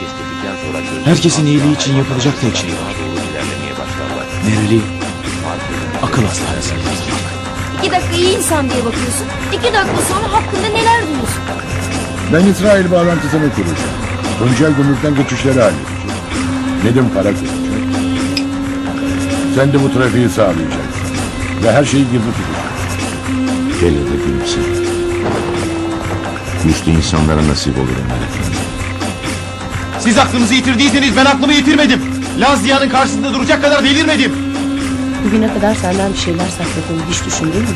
kestirdikten sonra Herkesin iyiliği için yapılacak tek şey var. Nereli? Akıl hastanesine yatırmak. İki dakika iyi insan diye bakıyorsun. İki dakika sonra hakkında neler duyuyorsun. Ben İsrail bağlantısını kuracağım. Tuncel gümrükten geçişleri halledeceğim. Nedim para kesecek. Sen de bu trafiği sağlayacaksın. Ve her şeyi gizli tutacaksın. Gel de gülümse. Güçlü insanlara nasip olur Ömer Efendi. Siz aklınızı yitirdiyseniz ben aklımı yitirmedim. Laz Ziya'nın karşısında duracak kadar delirmedim. Bugüne kadar senden bir şeyler sakladığını hiç düşündün mü?